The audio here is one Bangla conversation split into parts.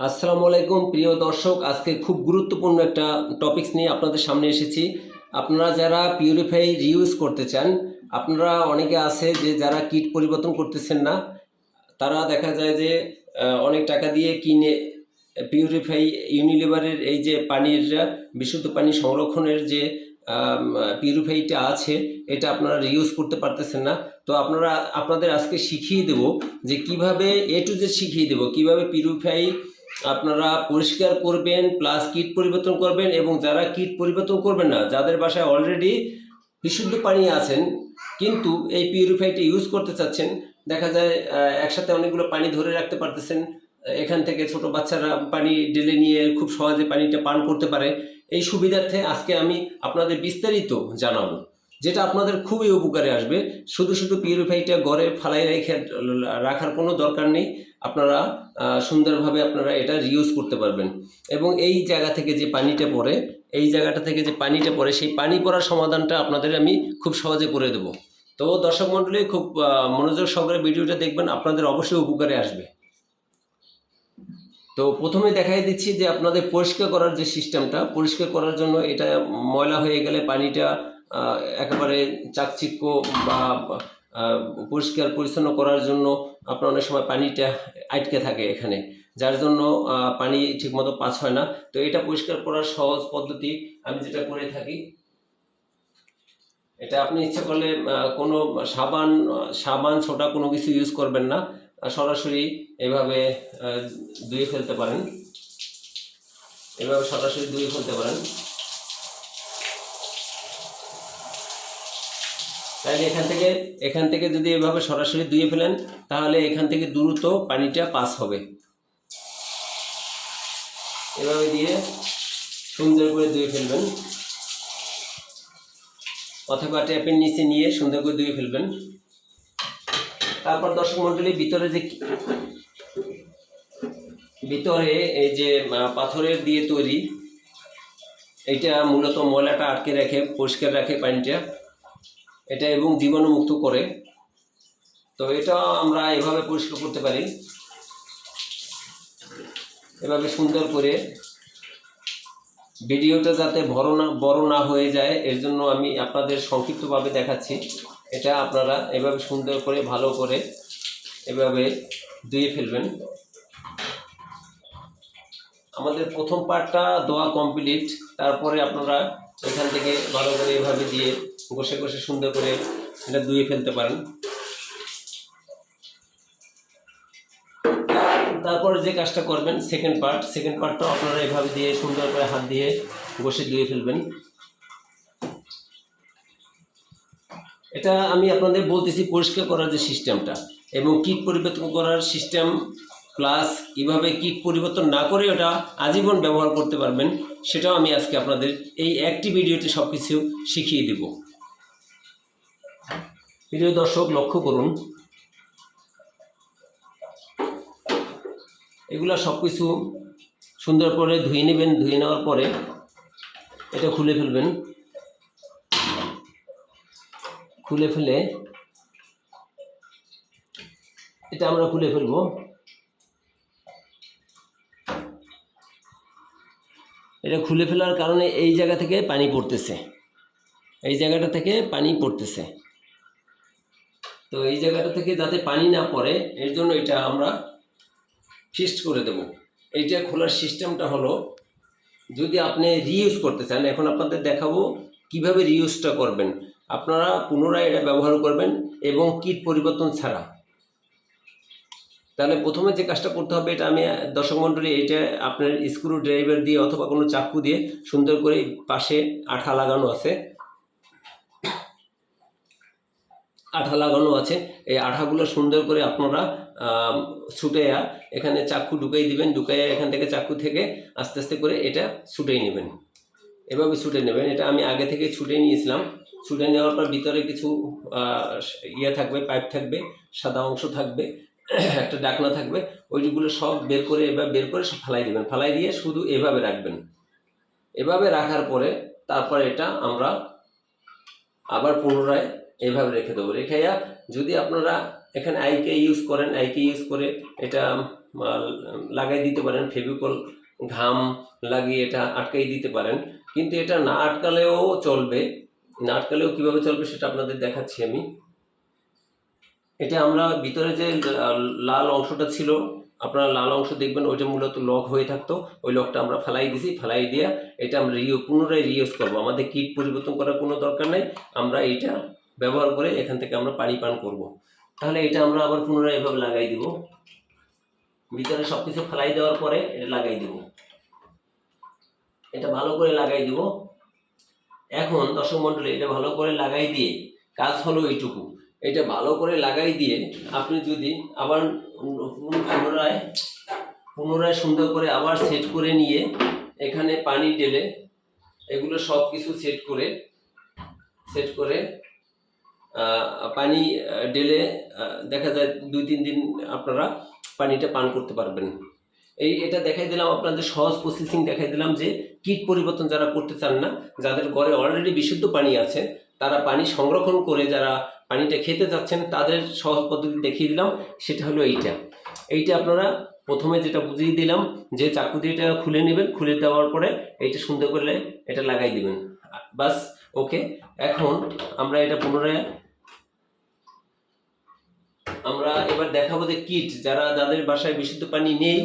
আসসালামু আলাইকুম, প্রিয় দর্শক। আজকে খুব গুরুত্বপূর্ণ একটা টপিকস নিয়ে আপনাদের সামনে এসেছি। আপনারা যারা পিউরিফাই রিউজ করতে চান, আপনারা অনেকে আছে যে যারা কিট পরিবর্তন করতেছেন না, তারা দেখা যায় যে অনেক টাকা দিয়ে কিনে পিউরিফাই ইউনিলিভারের এই যে পানির, বিশুদ্ধ পানি সংরক্ষণের যে পিউরিফাইটা আছে, এটা আপনারা রিউজ করতে পারতেছেন না। তো আপনারা, আপনাদের আজকে শিখিয়ে দেব যে কীভাবে এ টু জেড শিখিয়ে দেব, কীভাবে পিউরিফাই আপনারা পরিষ্কার করবেন প্লাস কিট পরিবর্তন করবেন এবং যারা কিট পরিবর্তন করবেন না, যাদের বাসায় অলরেডি বিশুদ্ধ পানি আছেন, কিন্তু এই পিউরিফাইটি ইউজ করতে চাচ্ছেন, দেখা যায় একসাথে অনেকগুলো পানি ধরে রাখতে পারতেছেন এখান থেকে ছোট বাচ্চারা পানি ঢেলে নিয়ে খুব সহজে পানিটা পান করতে পারে। এই সুবিধার্থে আজকে আমি আপনাদের বিস্তারিত জানাব। যেটা আপনাদের খুবই উপকারে আসবে। শুধু শুধু পিউরিফাইটা ঘরে ফালাই রেখে রাখার কোনো দরকার নেই। আপনারা সুন্দরভাবে আপনারা এটা রিউজ করতে পারবেন। এবং এই জায়গা থেকে যে পানিটা পড়ে, এই জায়গাটা থেকে যে পানিটা পড়ে, সেই পানি পড়ার সমাধানটা আপনাদের আমি খুব সহজে করে দেবো। তো দর্শক মণ্ডলী, খুব মনোযোগ সহকারে ভিডিওটা দেখবেন, আপনাদের অবশ্যই উপকারে আসবে। তো প্রথমে দেখাই দিচ্ছি যে আপনাদের পরিষ্কার করার যে সিস্টেমটা পরিষ্কার করার জন্য এটা ময়লা হয়ে গেলে পানিটা একেবারে চাকচিক্য বা পরিষ্কার পরিচ্ছন্ন করার জন্য আপনার অনেক সময় পানিটা আটকে থাকে এখানে, যার জন্য পানি ঠিকমতো পাস হয় না। তো এটা পরিষ্কার করার সহজ পদ্ধতি আমি যেটা করে থাকি, এটা আপনি ইচ্ছে করলে কোনো সাবান সাবান ছোটা কোনো কিছু ইউজ করবেন না। সরাসরি এভাবে ধুয়ে ফেলতে পারেন। এভাবে সরাসরি ধুয়ে ফেলতে পারেন। তাহলে এখান থেকে এখান থেকে যদি এভাবে সরাসরি ধুয়ে ফেলেন, তাহলে এখান থেকে দ্রুত পানিটা পাস হবে। এভাবে দিয়ে সুন্দর করে ধুয়ে ফেলবেন। অথবা ট্যাপের নিচে নিয়ে সুন্দর করে ধুয়ে ফেলবেন। তারপর দর্শক মন্ডলী, ভিতরে যে ভিতরে এই যে পাথরের দিয়ে তৈরি এটা মূলত ময়লাটা আটকে রাখে, পরিষ্কার রাখে পানিটা। এটা এবং জীবাণুমুক্ত করে। তো এটা আমরা এভাবে পরিষ্কার করতে পারি। এভাবে সুন্দর করে ভিডিওটা যাতে বড় না বড় না হয়ে যায়, এর জন্য আমি আপনাদের সংক্ষিপ্তভাবে দেখাচ্ছি। এটা আপনারা এভাবে সুন্দর করে, ভালো করে এভাবে ধুয়ে ফেলবেন। আমাদের প্রথম পার্টটা দোয়া কমপ্লিট। তারপরে আপনারা এখান থেকে ভালো করে এভাবে দিয়ে ঘষে ঘষে সুন্দর করে এটা ধুয়ে ফেলতে পারেন। তারপরে যে কাজটা করবেন সেকেন্ড পার্ট সেকেন্ড পার্টটাও আপনারা এভাবে দিয়ে সুন্দর করে হাত দিয়ে বসে ধুয়ে ফেলবেন। এটা আমি আপনাদের বলতেছি পরিষ্কার করার যে সিস্টেমটা এবং কিট পরিবর্তন করার সিস্টেম, প্লাস কীভাবে কিট পরিবর্তন না করে ওটা আজীবন ব্যবহার করতে পারবেন, সেটাও আমি আজকে আপনাদের এই একটি ভিডিওতে সব কিছু শিখিয়ে দেব। প্রিয় দর্শক, লক্ষ্য করুন। এগুলা সব কিছু সুন্দর করে ধুয়ে নেবেন, ধুয়ে নেওয়ার পরে এটা খুলে ফেলবেন। খুলে ফেলে এটা আমরা খুলে ফেলব। এটা খুলে ফেলার কারণে এই জায়গা থেকে পানি পড়তেছে। এই জায়গাটা থেকে পানি পড়তেছে। তো এই জায়গাটা থেকে যাতে পানি না পড়ে, এর জন্য এটা আমরা ফিক্সড করে দেব। এইটা খোলার সিস্টেমটা হলো, যদি আপনি রিইউজ করতে চান, এখন আপনাদের দেখাবো কীভাবে রিইউজটা করবেন। আপনারা পুনরায় এটা ব্যবহার করবেন এবং কীট পরিবর্তন ছাড়া। তাহলে প্রথমে যে কাজটা করতে হবে, এটা আমি দর্শক মণ্ডলী, এটা আপনার স্ক্রু ড্রাইভার দিয়ে অথবা কোনো চাকু দিয়ে সুন্দর করে পাশে আঠা লাগানো আছে। আঠা লাগানো আছে। এই আঠাগুলো সুন্দর করে আপনারা ছুটাইয়া এখানে চাকু ঢুকাই দিবেন। ঢুকাইয়া এখান থেকে চাকু থেকে আস্তে আস্তে করে এটা ছুটাই নেবেন। এভাবে ছুটে নেবেন। এটা আমি আগে থেকে ছুটে নিয়েছিলাম। ছুটে নেওয়ার পর ভিতরে কিছু ইয়ে থাকবে, পাইপ থাকবে, সাদা অংশ থাকবে, একটা ডাকনা থাকবে। ওইগুলো সব বের করে এবার বের করে সব ফালাই দিবেন। ফালাই দিয়ে শুধু এভাবে রাখবেন। এভাবে রাখার পরে তারপর এটা আমরা আবার পুনরায় এভাবে রেখে দেবো। রেখে যদি আপনারা এখানে আইকে ইউজ করেন আইকে ইউজ করে এটা লাগাই দিতে পারেন, ফেভিকল ঘাম লাগিয়ে এটা আটকাই দিতে পারেন। কিন্তু এটা না আটকালেও চলবে। না আটকালেও কীভাবে চলবে সেটা আপনাদের দেখাচ্ছি আমি। এটা আমরা ভিতরে যে লাল অংশটা ছিল, আপনারা লাল অংশ দেখবেন, ওইটা মূলত লক হয়ে থাকতো। ওই লকটা আমরা ফেলাই দিছি, ফেলাই দিয়ে এটা আমরা রিও, পুনরায় রিউজ করব। আমাদের কিট পরিবর্তন করার কোনো দরকার নেই। আমরা এইটা ব্যবহার করে এখান থেকে আমরা পানি পান করব। তাহলে এটা আমরা আবার পুনরায় এভাবে লাগাই দিব। ভিতরে সব কিছু ফেলাই দেওয়ার পরে এটা লাগাই দিব। এটা ভালো করে লাগাই দিব। এখন দর্শক মণ্ডলী এটা ভালো করে লাগাই দিয়ে কাজ হলো এইটুকু। এটা ভালো করে লাগাই দিয়ে আপনি যদি আবার পুনরায় পুনরায় সুন্দর করে আবার সেট করে নিয়ে এখানে পানি ঢেলে এগুলো সব কিছু সেট করে সেট করে পানি ডেলে দেখা যায় দুই, তিন দিন আপনারা পানিটা পান করতে পারবেন। এই, এটা দেখাই দিলাম, আপনাদের সহজ প্রসেসিং দেখাই দিলাম যে কীট পরিবর্তন যারা করতে চান না, যাদের ঘরে অলরেডি বিশুদ্ধ পানি আছে, তারা পানি সংরক্ষণ করে যারা পানিটা খেতে যাচ্ছেন, তাদের সহজ পদ্ধতি দেখিয়ে দিলাম, সেটা হলো এইটা। এইটা আপনারা প্রথমে যেটা বুঝিয়ে দিলাম, যে চাকু দিয়ে এটা খুলে নেবেন, খুলে দেওয়ার পরে এইটা সুন্দর করে এটা লাগাই দিবেন। বাস, ওকে, এখন আমরা এটা পুনরায় আমরা এবার দেখাবো যে কিট যারা যাদের বাসায় বিশুদ্ধ পানি নেই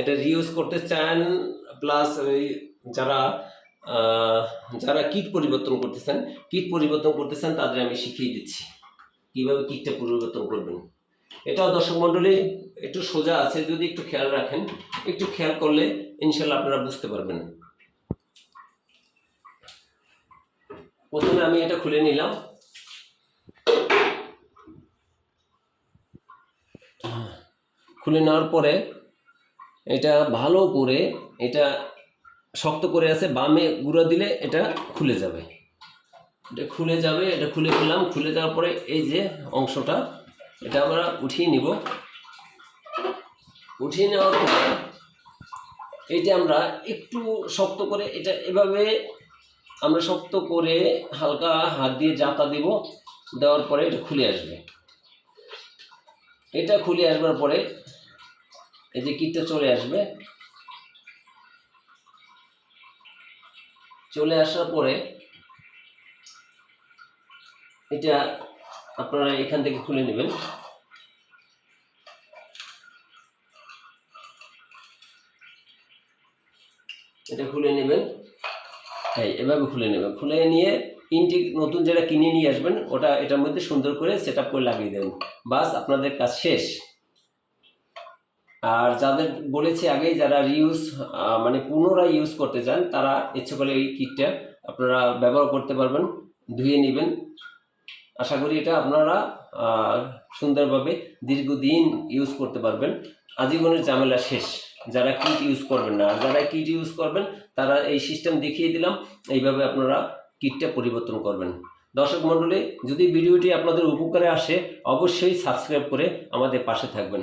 এটা রিউজ করতে চান প্লাস যারা যারা কিট পরিবর্তন করতেছেন কিট পরিবর্তন করতেছেন তাদের আমি শিখিয়ে দিচ্ছি। কীভাবে কিটটা পরিবর্তন করবেন? এটাও দর্শক মণ্ডলী, একটু সোজা আছে, যদি একটু খেয়াল রাখেন, একটু খেয়াল করলে ইনশাল্লাহ আপনারা বুঝতে পারবেন। প্রথমে আমি এটা খুলে নিলাম। খুলে নেওয়ার পরে এটা ভালো করে এটা শক্ত করে আছে, বামে গুঁড়া দিলে এটা খুলে যাবে। এটা খুলে যাবে, এটা খুলে ফেললাম, খুলে যাওয়ার পরে এই যে অংশটা, এটা আমরা উঠিয়ে নিব। উঠিয়ে নেওয়ার পরে এটা আমরা একটু শক্ত করে এটা এভাবে আমরা শক্ত করে হালকা হাত দিয়ে জাতা দিব, দেওয়ার পরে এটা খুলে আসবে। এটা খুলে আসবার পরে এই যে কিটটা চলে আসবে। চলে আসার পরে এটা আপনারা এখান থেকে খুলে নেবেন। এটা খুলে নেবেন। হ্যাঁ এভাবে খুলে নেবেন। খুলে নিয়ে ইনটেক নতুন যেটা কিনে নিয়ে আসবেন, ওটা এটার মধ্যে সুন্দর করে সেট করে লাগিয়ে দেবেন বাস, আপনাদের কাজ শেষ। আর যাদের বলেছি আগেই যারা রিউজ মানে পুনরায় ইউজ করতে চান, তারা ইচ্ছে করলে এই কিটটা আপনারা ব্যবহার করতে পারবেন, ধুয়ে নেবেন। আশা করি এটা আপনারা সুন্দরভাবে দীর্ঘদিন ইউজ করতে পারবেন। আজীবনের ঝামেলা শেষ। যারা কিট ইউজ করবেন না, আর যারা কিট ইউজ করবেন, তারা এই সিস্টেম দেখিয়ে দিলাম, এইভাবে আপনারা কিটটা পরিবর্তন করবেন। দর্শক মণ্ডলী, যদি ভিডিওটি আপনাদের উপকারে আসে, অবশ্যই সাবস্ক্রাইব করে আমাদের পাশে থাকবেন।